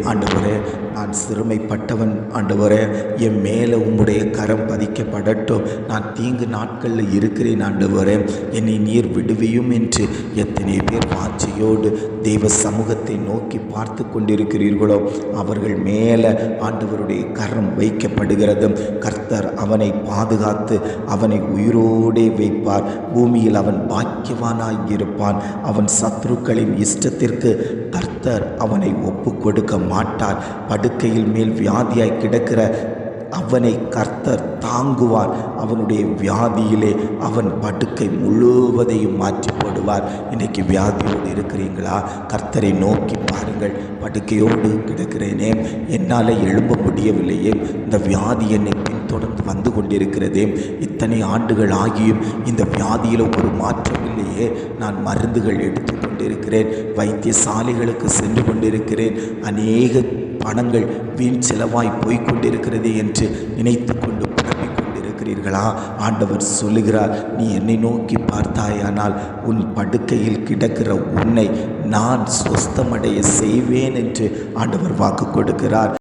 ஆண்டவரே நான் சிறுமைப்பட்டவன் ஆண்டவரே என் மேலே உம்முடைய கரம் பதிக்கப்படட்டும். நான் தீங்கு நாட்களில் இருக்கிறேன் ஆண்டவரே என்னை நீர் விடுவியும் என்று எத்தனை பேர் வாட்சியோடு தெய்வ சமூகத்தை நோக்கி பார்த்து கொண்டிருக்கிறீர்களோ அவர்கள் மேலே ஆண்டவருடைய கரம் வைக்கப்படுகிறது கர்த்தர் அவனை பாதுகாத்து அவனை உயிரோடே வைப்பார். பூமியில் அவன் பாக்கியவானாய் இருப்பான். அவன் சத்ருக்களின் இஷ்டத்திற்கு கர்த்தர் அவனை ஒப்பு கொடுக்க மாட்டார். படுக்கையில் மேல் வியாதியாய் கிடக்கிற அவனை கர்த்தர் தாங்குவார். அவனுடைய வியாதியிலே அவன் படுக்கை முழுவதையும் மாற்றிப்படுவார். இன்னைக்கு வியாதியோடு இருக்கிறீங்களா கர்த்தரை நோக்கி பாருங்கள். படுக்கையோடு கிடக்கிறேனே. என்னால் எழும்ப முடியவில்லையே. இந்த வியாதி என்னை பின்தொடர்ந்து வந்து கொண்டிருக்கிறதே. இத்தனை ஆண்டுகள் ஆகியும் இந்த வியாதியில் ஒரு மாற்றம் இல்லையே. நான் மருந்துகள் எடுத்து கொண்டிருக்கிறேன். வைத்தியசாலைகளுக்கு சென்று கொண்டிருக்கிறேன். அநேக பணங்கள் வீண் செலவாய் போய்க் கொண்டிருக்கிறது என்று நினைத்து கொண்டு புலம்பிக் கொண்டிருக்கிறீர்களா? ஆண்டவர் சொல்லுகிறார் நீ என்னை நோக்கி பார்த்தாயானால் உன் படுக்கையில் கிடக்கிற உன்னை நான் சொஸ்தமடைய செய்வேன் என்று ஆண்டவர் வாக்கு கொடுக்கிறார்.